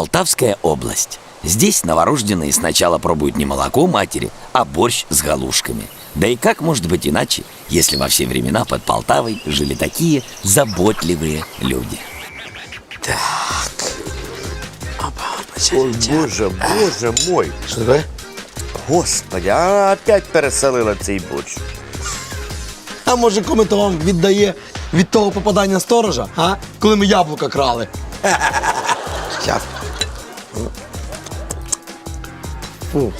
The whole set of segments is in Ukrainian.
Полтавская область. Здесь новорожденные сначала пробуют не молоко матери, а борщ с галушками. Да и как может быть иначе, если во все времена под Полтавой жили такие заботливые люди? Ой, боже, боже мой. Що таке? Господи, а опять переселила цей борщ. А може кому то вам віддає від того попадання сторожа, а? Коли ми яблука крали. Щас. Фу,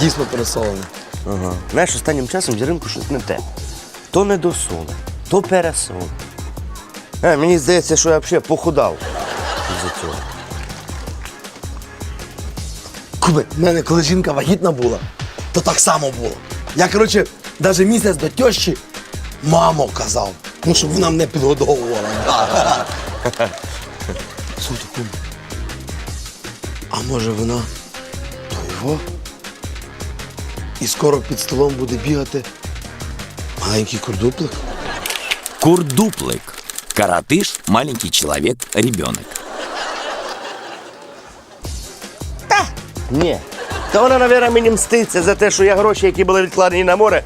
дійсно пересолене. Ага. Знаєш, останнім часом Яринку щось не те. То не досоле, то пересоле. А, мені здається, що я взагалі похудав із-за цього. Куби, в мене коли жінка вагітна була, то так само було. Я, коротше, навіть місяць до тещі мамо казав. Ну, щоб вона мене підгодовувала. Слухайте, кум. Може вона то його? І скоро під столом буде бігати маленький курдуплик? Курдуплык. Каратыш, маленький человек, ребенок. Ні. Та вона, мабуть, мені мститься за те, що я гроші, які були відкладені на море,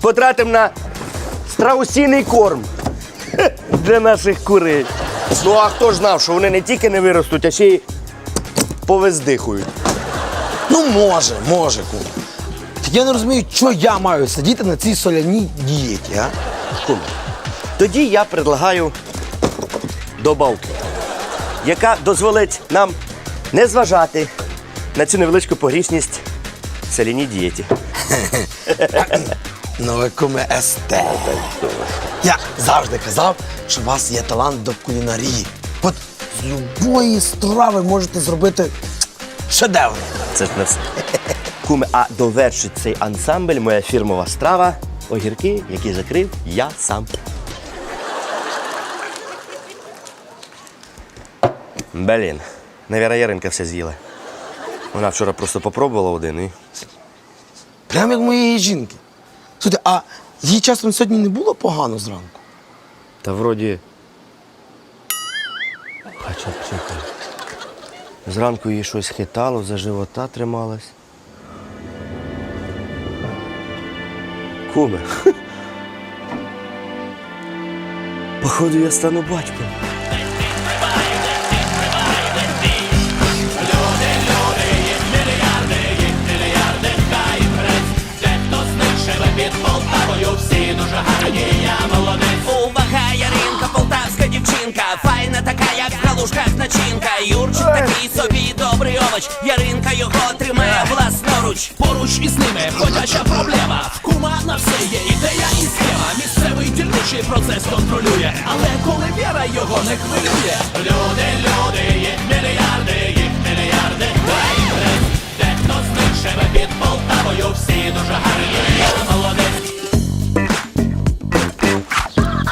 потратив на страусіний корм для наших курей. Ну а хто ж знав, що вони не тільки не виростуть, а ще й повездихують. Ну, може, може, кум. Так я не розумію, що я маю сидіти на цій соляній дієті, а? Кум. Тоді я предлагаю добавку, яка дозволить нам не зважати на цю невеличку погрішність в селяній дієті. Ну, ви куме естет. Я завжди казав, що у вас є талант до кулінарії. От з любої страви можете зробити шедевр. Це ж не все. Куме, а довершить цей ансамбль моя фірмова страва огірки, які закрив я сам. Блін, навіра Яринка все з'їла. Вона вчора просто попробувала один і. Прямо як моєї жінки. Слухайте, а їй часом сьогодні не було погано зранку? Та вроді. Хоча чекай. Зранку їй щось хитало, за живота трималась. Куме. Походу, я стану батьком. Всі дуже гарні, я Увага, калушках начинка. Юрчик такий собі добрий овоч. Яринка його тримає власноруч. Поруч із ними ходяча проблема. В кума на все є ідея і схема. Місцевий дільничий процес контролює, але коли віра його не хвилює. Люди, люди, їх мільярди, їх мільярди. Дехто з них живе під Полтавою. Всі дуже гарні, я молодець.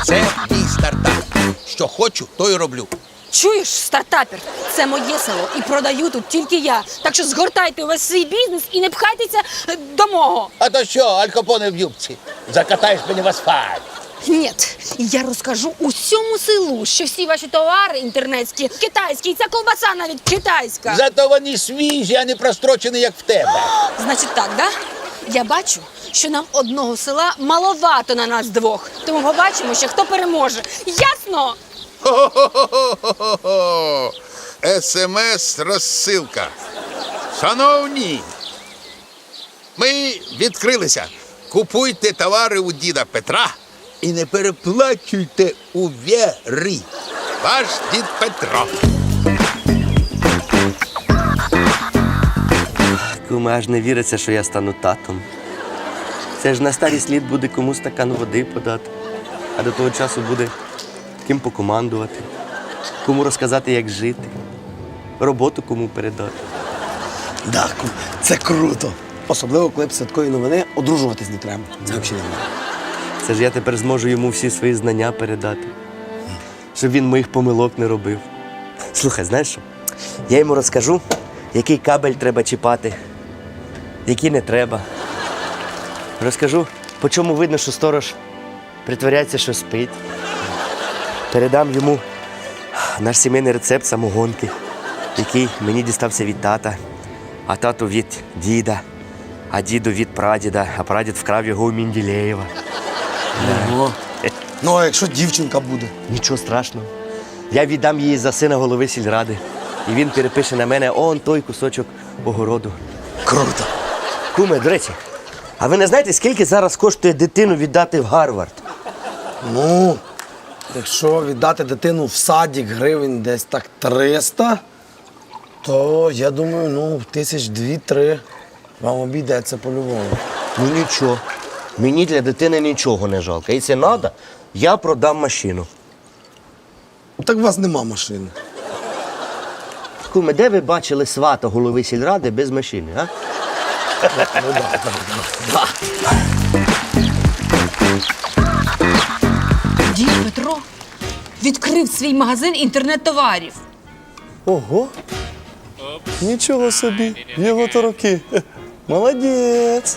Це мій стартап. Що хочу, то й роблю. Чуєш, стартапер, це моє село і продаю тут тільки я. Так що згортайте увесь свій бізнес і не пхайтеся е, до мого. А то що, алькопони в юбці? Закатаєш мені в асфальт. Ні, я розкажу усьому селу, що всі ваші товари інтернетські, китайські, і ця ковбаса навіть китайська. Зато вони свіжі, а не прострочені, як в тебе. Значить так, да? Я бачу, що нам одного села маловато на нас двох. Тому побачимо, ще хто переможе. Ясно? Хо-хо-хо-хо-хо-хо. СМС розсилка. Шановні, ми відкрилися. Купуйте товари у діда Петра і не переплачуйте у вєрі. Ваш дід Петро. Куме, аж не віриться, що я стану татом. Це ж на старість літ буде кому стакан води подати, а до того часу буде ким покомандувати, кому розказати, як жити, роботу кому передати. Да, кум, це круто. Особливо, коли після такої новини одружуватись не треба. Це взагалі не треба. Це ж я тепер зможу йому всі свої знання передати, щоб він моїх помилок не робив. Слухай, знаєш що? Я йому розкажу, який кабель треба чіпати, який не треба. Розкажу, по чому видно, що сторож притворяється, що спить. Передам йому наш сімейний рецепт самогонки. який мені дістався від тата, а тато від діда, а діду від прадіда, а прадід вкрав його у Мінділеєва. Ого. Ну, а якщо дівчинка буде? Нічого страшного. Я віддам її за сина голови сільради. І він перепише на мене он той кусочок огороду. Круто. Куме, до речі, а ви не знаєте, скільки зараз коштує дитину віддати в Гарвард? Ну, якщо віддати дитину в садик гривень десь так 300, то я думаю, ну, тисяч дві-три вам обійдеться по-любому. Ну нічого. Мені для дитини нічого не жалко. Якщо треба, я продам машину. Так у вас нема машини. Куме, де ви бачили свата голови сільради без машини, а? Дід Петро відкрив свій магазин інтернет-товарів. Ого. Нічого собі, його то роки. Молодець.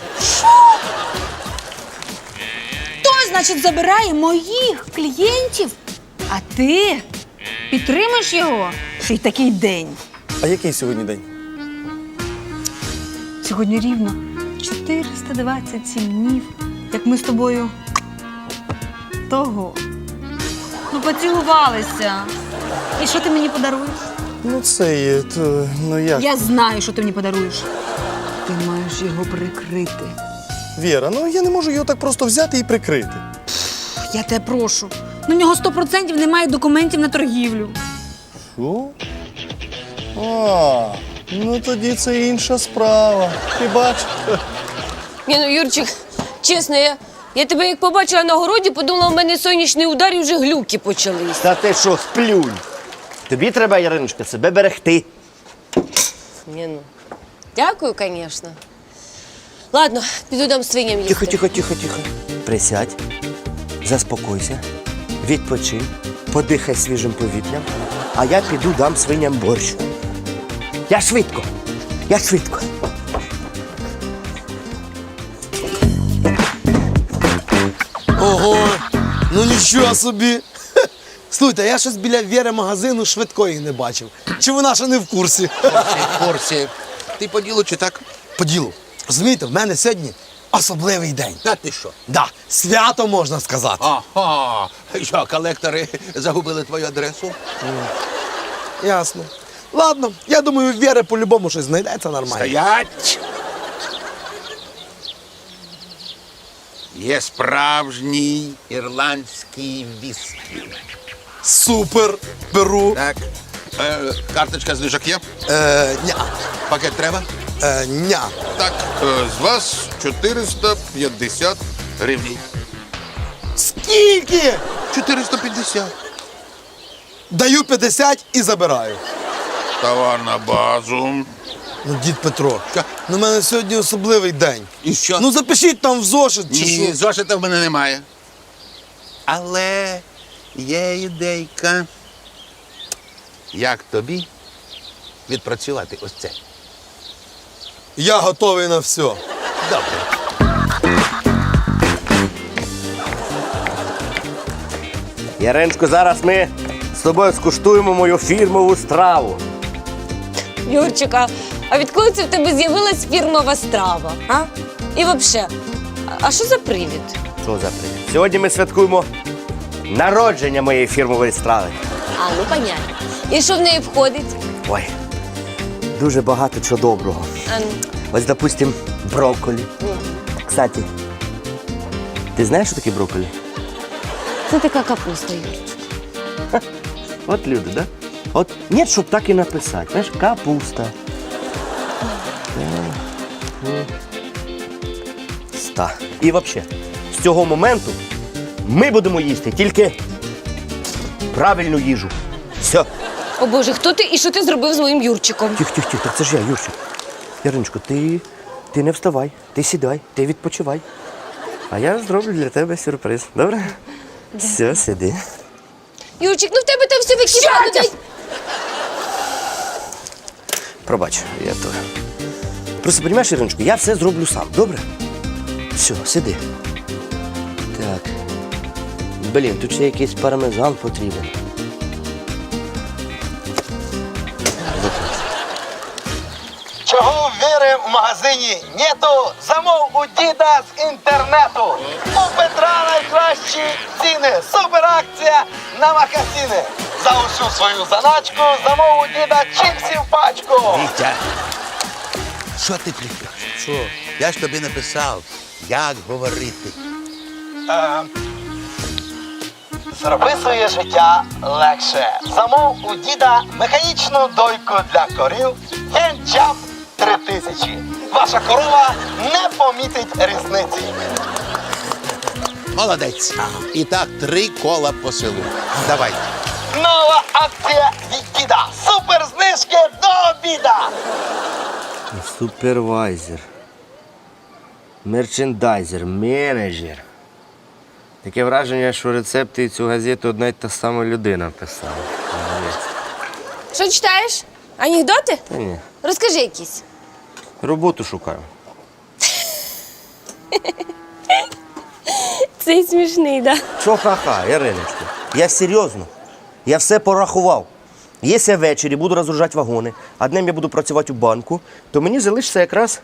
Той, значить, забирає моїх клієнтів. А ти підтримаєш його? Що й такий день. А який сьогодні день? Сьогодні рівно 427 днів, як ми з тобою того. Ну, поцілувалися. І що ти мені подаруєш? Ну це є, то, ну як? Я знаю, що ти мені подаруєш. Ти маєш його прикрити. Віра, ну я не можу його так просто взяти і прикрити. Я тебе прошу. На нього 100% немає документів на торгівлю. Що? А, ну тоді це інша справа. Ти бач? Ні, ну, Юрчик, чесно, я, я тебе як побачила на городі, подумала, в мене сонячний удар і вже глюки почались. Та ти що, сплюнь? Тобі треба, Яриночка, себе берегти. Ні, ну. Дякую, звісно. Ладно, піду дам свиням їсти. Тихо, тихо, тихо, тихо. Присядь, заспокойся, відпочинь, подихай свіжим повітрям, а я піду дам свиням борщ. Я швидко. Я швидко. Ну нічого собі. Слухайте, я щось біля Віри магазину швидкої не бачив. Чи вона ще не в курсі? В курсі. Ти по ділу чи так? По ділу. Розумієте, в мене сьогодні особливий день. Та ти що? Да, свято можна сказати. Ага. Що, колектори загубили твою адресу? Ясно. Ладно, я думаю, в Віри по-любому щось знайдеться нормально. Стоять! Є справжній ірландський віскі. Супер, беру. Так. Е, карточка знижок є? Е, ня, Пакет треба? е, ня. Так, е, з вас 450 гривень. Скільки? 450. Даю 50 і забираю. Товар на базу. Ну, дід Петро? Ну в мене сьогодні особливий день. І що? Ну запишіть там в зошит чи Ні, що. зошита в мене немає. Але є ідейка. Як тобі відпрацювати ось це? Я готовий на все. Добре. Яриночко, зараз ми з тобою скуштуємо мою фірмову страву. Юрчика, а відколи це в тебе з'явилась фірмова страва? А? І взагалі, а що за привід? Що за привід? Сьогодні ми святкуємо народження моєї фірмової страви. А, ну понятно. І що в неї входить? Ой, дуже багато чого доброго. А, ну, Ось, допустим, брокколі. Кстати, ти знаєш, що таке брокколі? це така капуста, Юрчик. От люди, да? От ні, щоб так і написати. Знаєш, капуста. Ста. І взагалі, з цього моменту ми будемо їсти тільки правильну їжу. Все. О Боже, хто ти і що ти зробив з моїм Юрчиком? Тих, тих, тих, так це ж я, Юрчик. Яриночко, ти, ти не вставай, ти сідай, ти відпочивай. А я зроблю для тебе сюрприз. Добре? Все, сиди. Юрчик, ну в тебе там все википало. Дай... Пробач, я то. Просто розумієш, Іриночко, я все зроблю сам, добре? Все, сиди. Так. Блін, тут ще якийсь пармезан потрібен. Виключи. в магазині нету, замов у діда з інтернету. У Петра найкращі ціни, суперакція на макасини. За усю свою заначку замов у діда чіпсів пачку. Вітя, що ти плетеш? Що? Я ж тобі написав, як говорити. Зроби своє життя легше. Замов у діда механічну дойку для корів генчап 3000. Ваша корова не помітить різниці. Молодець. І так три кола по селу. Давай. Нова акція від діда. Супер знижки до обіда. Супервайзер. Мерчендайзер, менеджер. Таке враження, що рецепти і цю газету одна й та сама людина писала. Що читаєш? Анекдоти? Та ні. Розкажи якісь. Роботу шукаю. Цей смішний, да. Що ха-ха, Іриночко? Я серйозно. Я все порахував. Якщо я ввечері буду розгружати вагони, а днем я буду працювати у банку, то мені залишиться якраз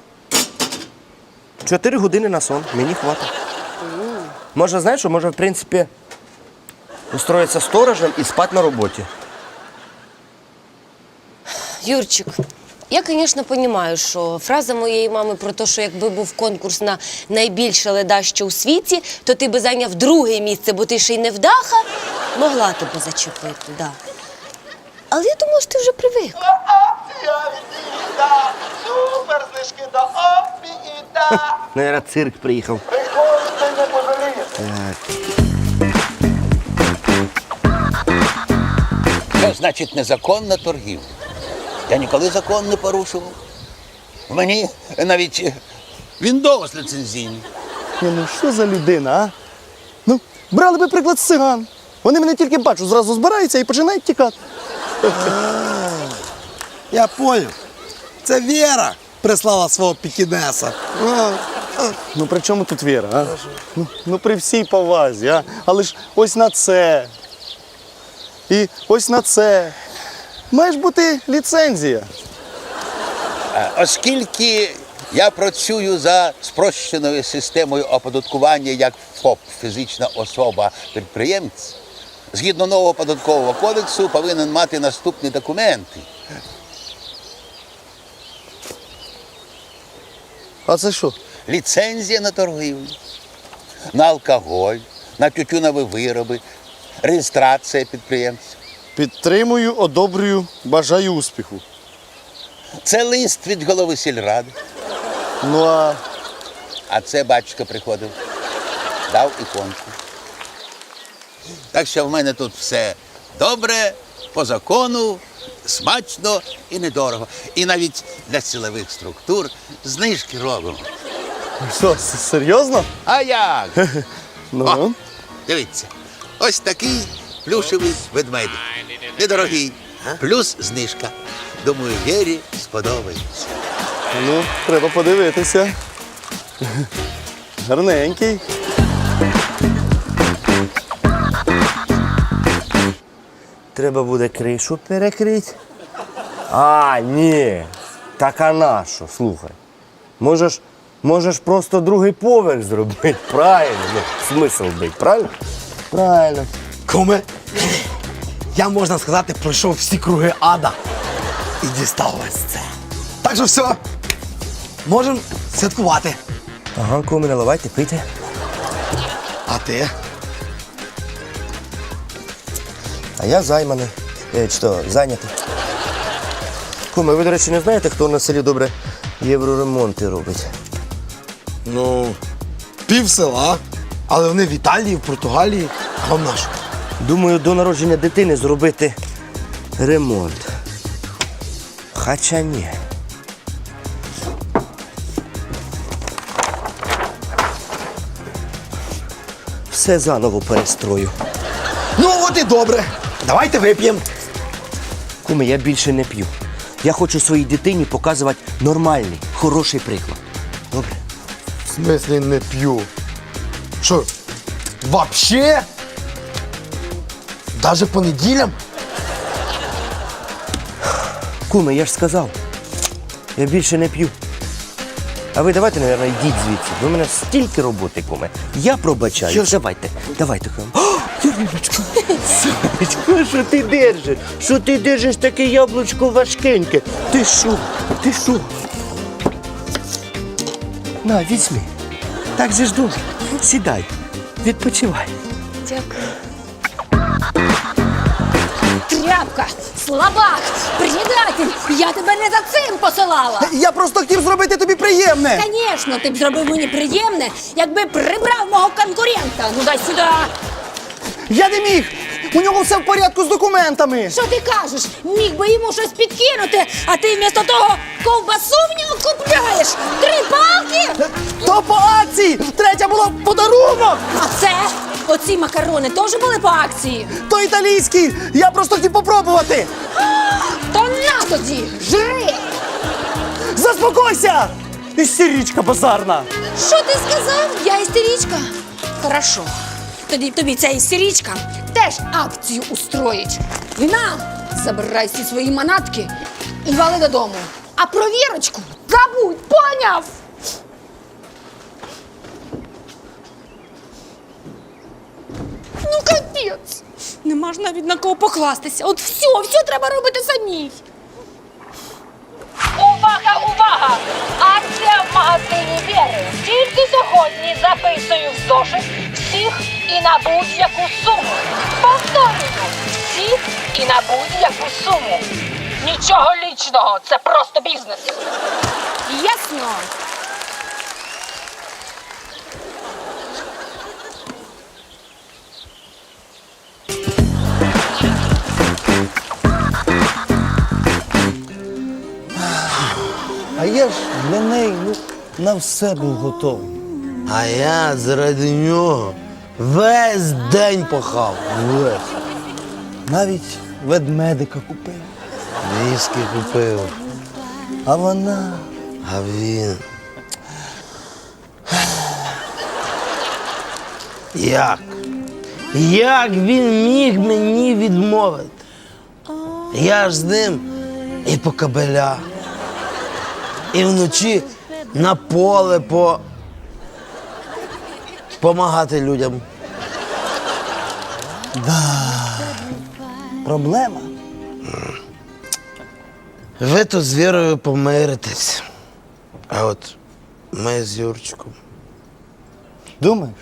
4 години на сон. Мені хватить. Може, знаєш, що може, в принципі, устроїтися сторожем і спати на роботі. Юрчик, я, звісно, розумію, що фраза моєї мами про те, що якби був конкурс на найбільше ледаще у світі, то ти би зайняв друге місце, бо ти ще й не вдаха, могла тебе зачепити, да. Але я думаю, що ти вже привик. Супер знижки до обіда. Наверное, цирк приїхав. Приходьте, не пожалієте. Це значить незаконна торгівля. Я ніколи закон не порушував. Мені навіть е, Windows ліцензійний. Ні, ну що за людина, а? Ну, брали би приклад з циган. Вони мене тільки бачу, зразу збираються і починають тікати. Я поняв. Це Віра прислала свого пікінеса. Ну при чому тут віра, а? Ну, ну при всій повазі, а? Але ж ось на це. І ось на це. Має ж бути ліцензія. Оскільки я працюю за спрощеною системою оподаткування як ФОП, фізична особа підприємець, згідно нового податкового кодексу повинен мати наступні документи. А це що? Ліцензія на торгівлю, на алкоголь, на тютюнові вироби, реєстрація підприємця. Підтримую, одобрюю, бажаю успіху. Це лист від голови сільради. Ну а А це батюшка приходив, дав іконку. Так що в мене тут все добре, по закону, смачно і недорого. І навіть для силових структур знижки робимо. що, серйозно? А як? Ну, О, дивіться, ось такий плюшевий ведмедик. Недорогий, плюс знижка. Думаю, Вірі сподобається. ну, треба подивитися. Гарненький. Треба буде кришу перекрити. А, ні. Так а на що? Слухай. Можеш, можеш просто другий поверх зробити. Правильно. Ну, смисл бить, правильно? Правильно. Куме, я, можна сказати, пройшов всі круги ада і дістав ось це. Так що все, можемо святкувати. Ага, куми, наливайте, пийте. А ти? А я займаний. Е, що, зайнятий. Куми, ви, до речі, не знаєте, хто на селі добре євроремонти робить? Ну, пів села, але вони в Італії, в Португалії, а вам наш. Думаю, до народження дитини зробити ремонт. Хоча ні. Все заново перестрою. Ну, от і добре. Давайте вип'ємо. Куми, я більше не п'ю. Я хочу своїй дитині показувати нормальний, хороший приклад. Добре? В смислі не п'ю. Що, вообще? Даже по неділям? Куми, я ж сказав. Я більше не п'ю. А ви давайте, мабуть, йдіть звідси. Ви мене стільки роботи куме. Я пробачаю. Що Давайте, давайте. О, Юріночка, сонечко, що ти держиш? Що ти держиш таке яблучко важкеньке? Ти що? Ти що? На, візьми. Так же ж добре. Сідай, відпочивай. Дякую. Тряпка, слабак, предатель! Я тебе не за цим посилала! Я просто хотів зробити тобі приємне. Звісно, ти б зробив мені приємне, якби прибрав мого конкурента. Ну дай сюди. Я не міг. У нього все в порядку з документами. Що ти кажеш? Міг би йому щось підкинути, а ти вмісто того ковбасу в нього купляєш. Три палки! То по акції! Третя була подарунок! А це? Оці макарони теж були по акції. То італійський! Я просто хотів попробувати! То на тоді, жри! Заспокойся! Істерічка базарна! Що ти сказав? Я істеричка? Хорошо. Тоді тобі ця істеричка теж акцію устроїть. На, забирай всі свої манатки і вали додому. А про вірочку забудь, поняв? Ну, капець. Нема ж навіть на кого покластися. От все, все треба робити самій. Увага, увага! Акція в магазині Вєри. Тільки сьогодні записую в зошит всіх і на будь-яку суму. Повторюю, всіх і на будь-яку суму. Нічого лічного, це просто бізнес. Ясно. А я ж для неї ну, на все був готовий. А я заради нього весь день пахав. Весь. Навіть ведмедика купив. Віскі купив. А вона, а він. Як? Як він міг мені відмовити? Я ж з ним і по кабелях, і вночі на поле по. Помагати людям. Да. Проблема. Ви тут з Вірою помиритесь. А от ми з Юрчиком. Думаєш?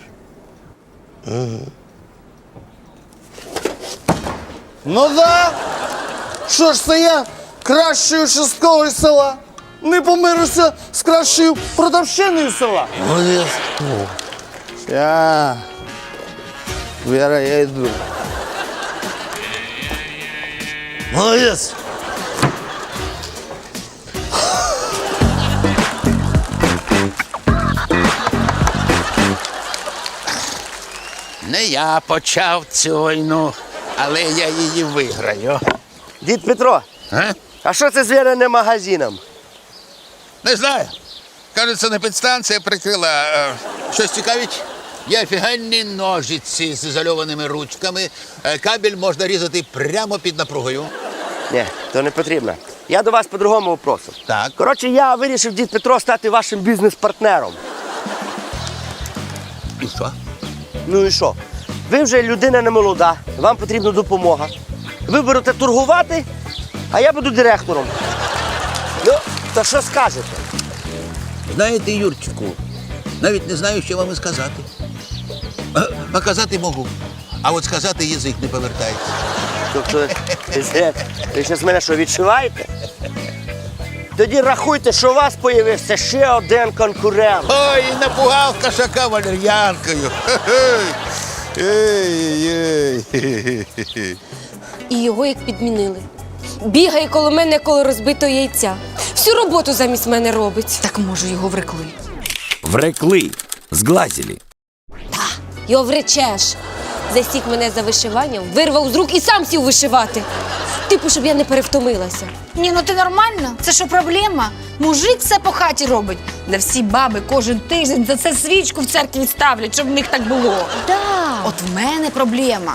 Ну да. Що ж це я кращою шестковою села? Не помирюся з кращою продавщиною села. Молодець. Я. Віра, я йду. Молодець. Не я почав цю війну, але я її виграю. Дід Петро, А? а що це з віреним магазином? Не знаю. Кажеться, не підстанція прикрила. Е, Щось цікавить? Є офігенні ножиці з ізольованими ручками. Е, Кабель можна різати прямо під напругою. Ні, то не потрібно. Я до вас по другому вопросу. Так. Коротше, я вирішив, дід Петро, стати вашим бізнес-партнером. І що? Ну і що? Ви вже людина не молода, вам потрібна допомога. Ви будете торгувати, а я буду директором. То що скажете? Знаєте, Юрчику, навіть не знаю, що вам і сказати. Е, А казати можу. А от сказати язик не повертається. Тобто, ви, зараз мене що відшиваєте? Тоді рахуйте, що у вас появився ще один конкурент. Ой, напугав кошака валер'янкою. І його як підмінили. Бігає коло мене коло розбитого яйця. Всю роботу замість мене робить. Так може його врекли. Врекли, сглазили. Його вречеш. Засік мене за вишиванням, вирвав з рук і сам сів вишивати. Типу, щоб я не перевтомилася. Ні, ну ти нормально? Це що проблема? Мужик все по хаті робить. Да всі баби кожен тиждень за це свічку в церкві ставлять, щоб в них так було. Да. От в мене проблема.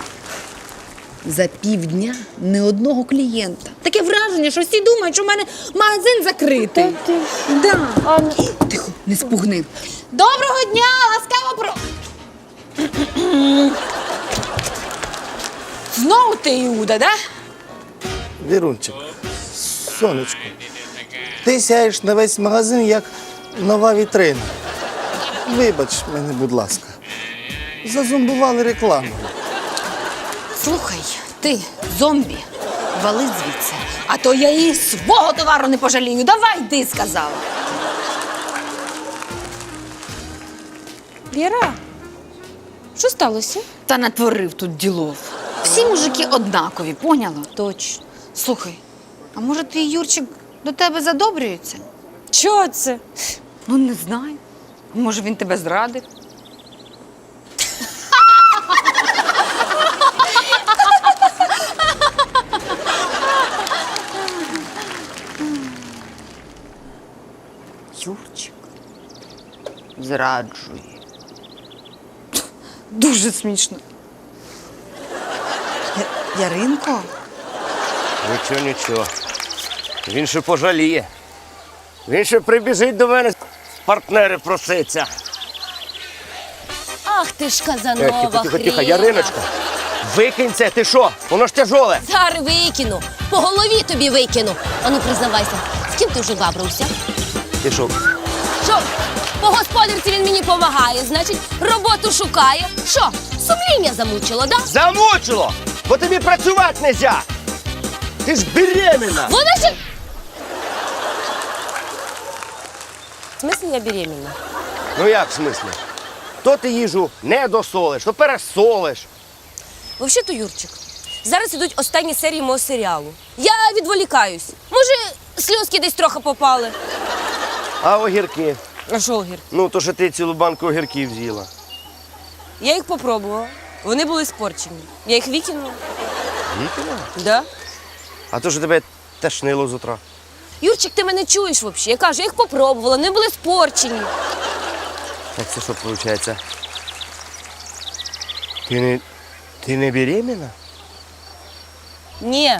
За півдня ні одного клієнта. Таке враження, що всі думають, що в мене магазин закритий. Да. Тихо. не спугни. Доброго дня! Ласкаво про. Знову ти Іуда, да? Вірунчик, сонечко, ти сяєш на весь магазин як нова вітрина. Вибач мене, будь ласка. Зазомбували рекламу. Слухай, ти зомбі, вали звідси. А то я і свого товару не пожалію. Давай йди, сказала. Віра, що сталося? Та натворив тут ділов. Всі мужики однакові, поняла? Точно. Слухай, а може твій Юрчик до тебе задобрюється? Чого це? Ну, не знаю. Може, він тебе зрадив? Юрчик зраджує. Дуже смішно. Я- Яринко? Нічого, нічого. Він ще пожаліє. Він ще прибіжить до мене партнери проситься. Ах ти ж казанова Тихо, тихо, тихо, хріна. Яриночка. Викинь це, ти що? Воно ж тяжоле. Зараз викину. По голові тобі викину. Ану, признавайся, з ким ти вже бабрався? Ти що? Що? По господарці він мені помагає, значить, роботу шукає. Що? Сумління замучило, да? Замучило! Бо тобі працювати не можна! Ти ж беременна! Вона ж... В смысле я беременна? Ну як в смислі? То ти їжу не досолиш, то пересолиш. Взагалі-то, Юрчик, зараз ідуть останні серії мого серіалу. Я відволікаюсь. Може, сльозки десь трохи попали. А огірки? А що, Огір? Ну, то що ти цілу банку огірків з'їла. Я їх попробувала. Вони були спорчені. Я їх викинула. Викинула? Да? А то що тебе тошнило з утра. Юрчик, ти мене чуєш взагалі? Я кажу, я їх попробувала, вони були спорчені. Так це що виходить? Ти не. Ти не беременна? Ні.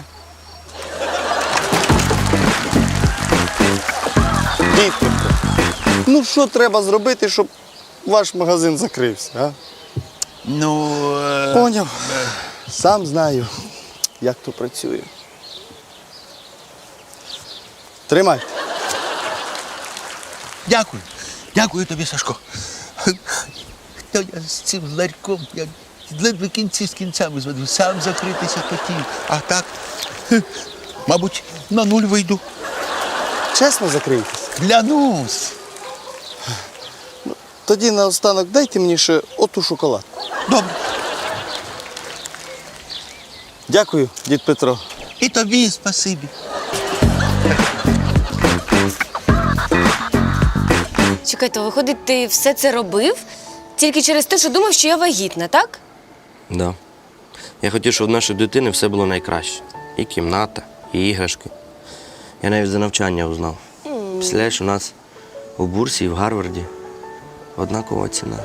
Вікторко, ну що треба зробити, щоб ваш магазин закрився, а? Ну, е, Поняв. Сам знаю, як то працює. Тримай. дякую. Дякую тобі, Сашко. Та я з цим ларьком, я ледве кінці з кінцями зведу, сам закритися хотів. А так, мабуть, на нуль вийду. Чесно закрийтесь. Клянусь. Тоді наостанок дайте мені ще оту шоколадку. Добре. Дякую, дід Петро. І тобі спасибі. Чекайте, виходить, ти все це робив тільки через те, що думав, що я вагітна, так? Да. Я хотів, щоб в нашої дитини все було найкраще. І кімната, і іграшки. Я навіть за навчання узнав. Представляєш, у нас у бурсі і в Гарварді однакова ціна.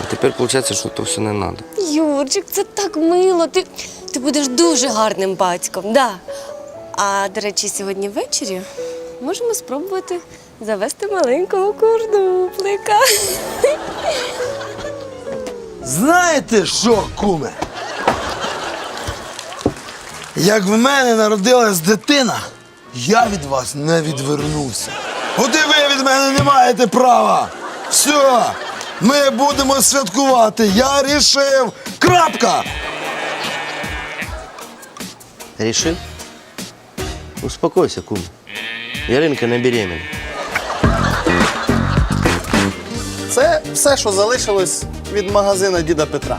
А тепер виходить, що то все не треба. Юрчик, це так мило. Ти, ти будеш дуже гарним батьком, да. А до речі, сьогодні ввечері можемо спробувати завести маленького курдуплика. Знаєте що, куме? Як в мене народилась дитина, я від вас не відвернувся. От і ви від мене не маєте права. Все, ми будемо святкувати. Я рішив. Крапка! Рішив? Успокойся, кум. Яринка не беременна. Це все, що залишилось від магазина діда Петра.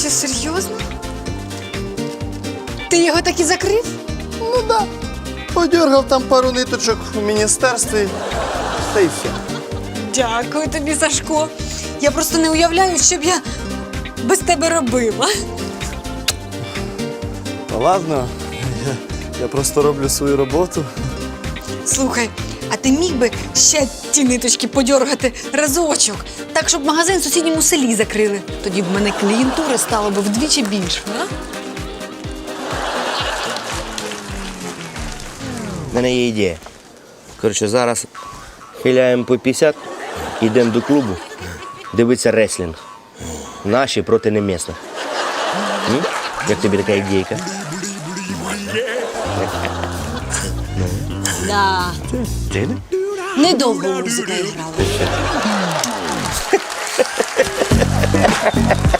Що, серйозно? Ти його так і закрив? Ну да. Подергав там пару ниточок в міністерстві, та й все. Дякую тобі, Сашко. Я просто не уявляю, що б я без тебе робила. Та ладно, я, я просто роблю свою роботу. Слухай, а ти міг би ще ті ниточки подьоргати разочок, так, щоб магазин в сусідньому селі закрили. Тоді б в мене клієнтури стало б вдвічі більше. А? У мене є ідея. Коротше, зараз хиляємо по 50, йдемо до клубу, дивитися реслінг. Наші проти немісних. Як тобі така ідейка? Да. Недовго музика грала.